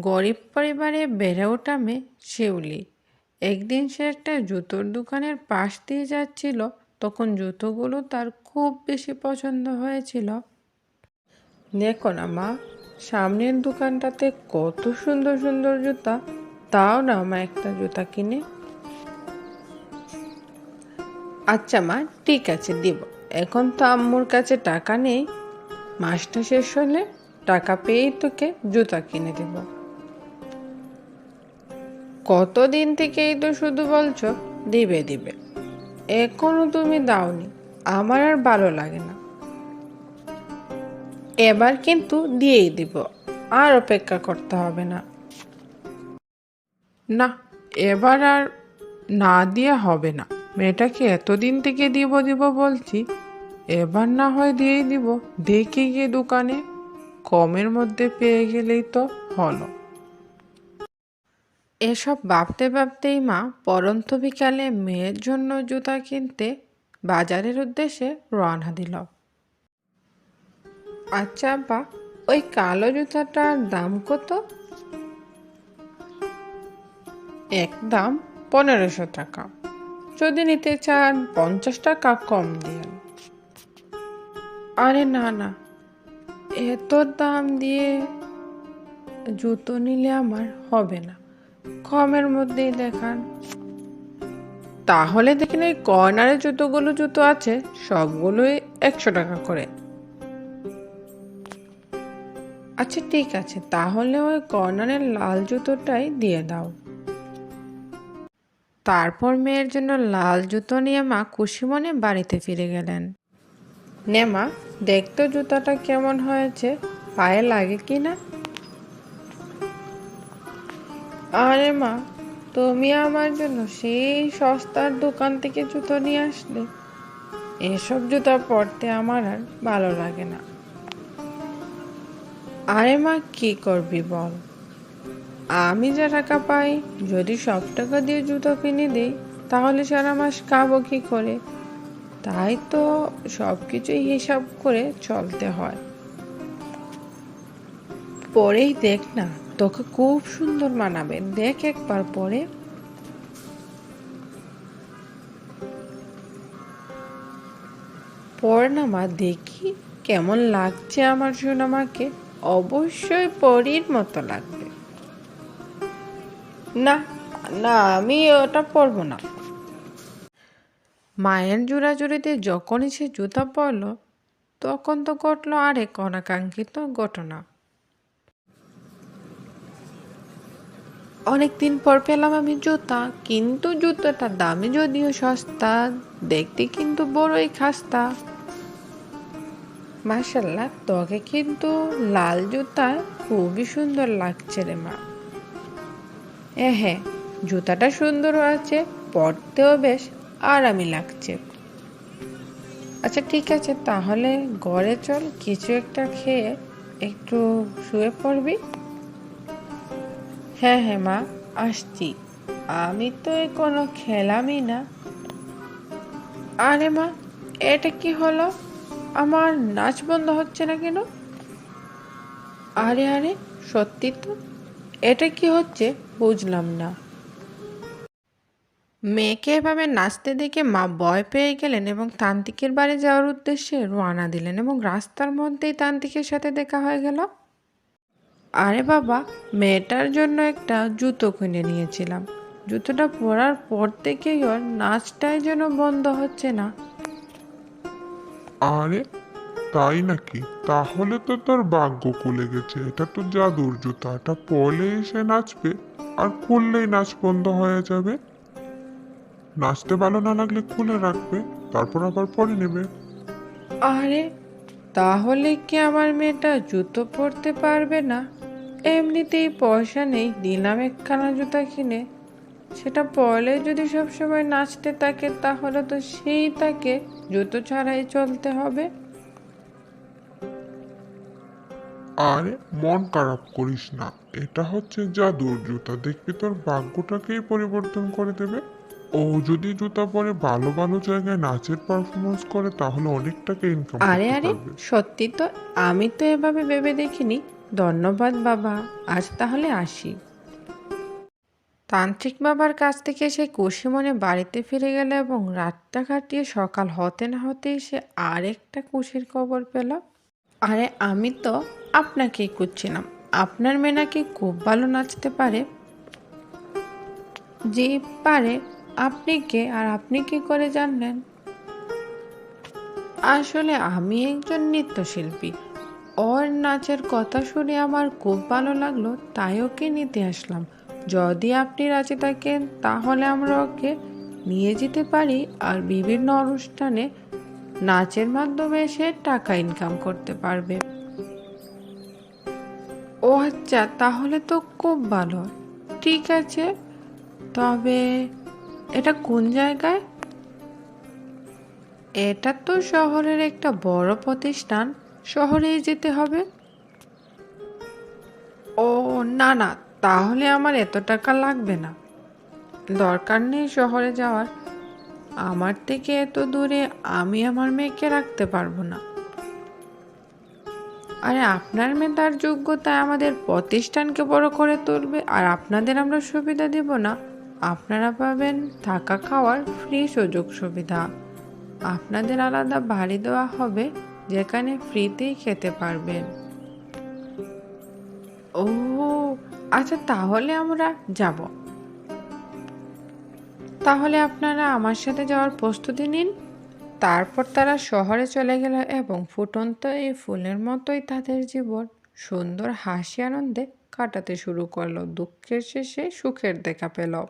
গরিব পরিবারে বেড়ে ওঠা মেয়ে শিউলি। একদিন সে একটা জুতোর দোকানের পাশ দিয়ে যাচ্ছিল, তখন জুতোগুলো তার খুব বেশি পছন্দ হয়েছিল। দেখো না মা, সামনের দোকানটাতে কত সুন্দর সুন্দর জুতা, তাও না মা একটা জুতা কিনে। আচ্ছা মা, ঠিক আছে, দিব। এখন তো আম্মুর কাছে টাকা নেই। মাসটা শেষ হলে টাকা পেয়েই তোকে জুতা কিনে দেব। কতদিন থেকেই তো শুধু বলছো? দিবে দিবে। এখনও তুমি দাওনি। আমার আর ভালো লাগে না। এবার কিন্তু দিয়েই দিব। আর অপেক্ষা করতে হবে না। না, এবার আর না দিয়ে হবে না। মেয়েটাকে এতদিন থেকে দিব দিব বলছি। এবার না হয় দিয়েই দিব। দেখি গিয়ে দোকানে। কমের মধ্যে পেয়ে গেলেই তো হলো। এসব ভাবতে ভাবতেই মা পরন্ত বিকালে মেয়ের জন্য জুতা কিনতে বাজারের উদ্দেশ্যে রওনা দিল। আচ্ছা বা ওই কালো জুতাটার দাম কত? এক দাম পনেরোশো টাকা। যদি নিতে চান পঞ্চাশ টাকা কম দিন আরে না না, এত দাম দিয়ে জুতো নিলে আমার হবে না। কমের মধ্যেই দেখান। তাহলে দেখেন এই কর্নারে জুতোগুলো জুতো আছে, সবগুলোই একশো টাকা করে। আচ্ছা ঠিক আছে, তাহলে ওই কর্নারের লাল জুতোটাই দিয়ে দাও। তারপর মেয়ের জন্য লাল জুতো নিয়ে মা খুশি মনে বাড়িতে ফিরে গেলেন। নেমা দেখতো জুতাটা কেমন হয়েছে, পায়ে লাগে কি না? আরে মা, তুমি আমার জন্য সেই সস্তার দোকান থেকে জুতো নিয়ে আসলে। এসব জুতা পরতে আমার আর ভালো লাগে না। আরে মা, কি করবি বল? আমি যা টাকা পাই, যদি সব টাকা দিয়ে জুতো কিনে দিই, তাহলে সারা মাস খাব কি করে? তাই তো সব কিছুই হিসাব করে চলতে হয়। পরেই দেখ না। তোকে খুব সুন্দর মানাবে দেখ একবার পরে। পর না মা দেখি কেমন লাগছে আমার সোনামাকে। অবশ্যই পরীর মতো লাগবে। না না, আমি ওটা পরবো না। মায়ের জোড়াজুড়িতে যখনই সে জুতা পরল, তখন তো ঘটল আরেক অনাকাঙ্ক্ষিত ঘটনা। অনেকদিন পর পেলাম আমি জুতা, কিন্তু জুতোটার দামে যদিও সস্তা, দেখতে কিন্তু বড়ই খাস্তা। মাসাল্লাহ তোকে কিন্তু লাল জুতা খুবই সুন্দর লাগছে রে মা। হ্যাঁ জুতাটা সুন্দর আছে পরতেও বেশ আরামই লাগছে। আচ্ছা ঠিক আছে, তাহলে ঘরে চল, কিছু একটা খেয়ে একটু শুয়ে পড়বি। হ্যাঁ হ্যাঁ মা, আসছি। আমি তো এ কোনো খেলামই না। আরে মা, এটা কি হলো? আমার নাচ বন্ধ হচ্ছে না কেন? আরে আরে, সত্যি তো? এটা কি হচ্ছে? বুঝলাম না। মেয়েকে এভাবে নাচতে দেখে মা ভয় পেয়ে গেলেন এবং তান্ত্রিকের বাড়ি যাওয়ার উদ্দেশ্যে রওনা দিলেন এবং রাস্তার মধ্যেই তান্ত্রিকের সাথে দেখা হয়ে গেল। আরে বাবা মেয়েটার জন্য একটা জুতো কিনে নিয়েছিলাম। জুতোটা পরার পর থেকেই ওর নাচটাই যেন বন্ধ হচ্ছে না। আরে তাই নাকি? তাহলে তো তোর ভাগ্য খুলে গেছে। এটা তো জাদুর জুতা। এটা পরলেই এসে নাচবে আর খুললেই নাচ বন্ধ হয়ে যাবে। নাচতে ভালো না লাগলে খুলে রাখবে তারপর আবার পরে নেবে। আরে তাহলে কি আমার মেয়েটা জুতো পরতে পারবে না? এমনিতেই পয়সা নেই দিলাম একখানা জুতা কিনে। সেটা পরলে যদি সবসময় নাচতে থাকে তাহলে তো সেই তাকে জুতো ছাড়াই চলতে হবে। আরে মন খারাপ করিস না। এটা হচ্ছে জাদুর জুতা। দেখবি তোর ভাগ্যটাকেই পরিবর্তন করে দেবে। ও যদি জুতা পরে ভালো ভালো জায়গায় নাচের পারফরমেন্স করে তাহলে অনেক টাকা ইনকাম আরে আরে সত্যি তো আমি তো এভাবে ভেবে দেখিনি। ধন্যবাদ বাবা, আজ তাহলে আসি। তান্ত্রিক বাবার কাছ থেকে সে খুশি মনে বাড়িতে ফিরে গেল এবং রাতটা কাটিয়ে সকাল হতে না হতেই সে আরেকটা খুশির খবর পেল। আরে আমি তো আপনাকেই খুঁজছিলাম, আপনার মেয়ে নাকি খুব ভালো নাচতে পারে? যে পারে, আপনি কে আর আপনি কি করে জানলেন? আসলে আমি একজন নৃত্যশিল্পী ওর নাচের কথা শুনে আমার খুব ভালো লাগল, তাই ওকে নিতে আসলাম। যদি আপনি রাজি থাকেন, তাহলে আমরা ওকে নিয়ে যেতে পারি আর বিভিন্ন অনুষ্ঠানে নাচের মাধ্যমে সে টাকা ইনকাম করতে পারবে। ও আচ্ছা তাহলে তো খুব ভালো। ঠিক আছে, তবে এটা কোন জায়গায়? এটা তো শহরের একটা বড় প্রতিষ্ঠান। শহরেই যেতে হবে? ও, না না, তাহলে আমার এত টাকা লাগবে না। দরকার নেই শহরে যাওয়ার। আমার থেকে এত দূরে আমি আমার মেয়েকে রাখতে পারব না। আরে, আপনার মেয়ে তার যোগ্যতায় আমাদের প্রতিষ্ঠানকে বড় করে তুলবে আর আপনাদের আমরা সুবিধা দেব না। আপনারা পাবেন থাকা খাওয়ার ফ্রি সুযোগ সুবিধা। আপনাদের আলাদা বাড়ি দেওয়া হবে। যেখানে ফ্রিতেই খেতে পারবেন। ও আচ্ছা তাহলে আমরা যাব। তাহলে আপনারা আমার সাথে যাওয়ার প্রস্তুতি নিন। তারপর তারা শহরে চলে গেল এবং ফুটন্ত এই ফুলের মতোই তাদের জীবন সুন্দর হাসি আনন্দে কাটাতে শুরু করল। দুঃখের শেষে সুখের দেখা পেল।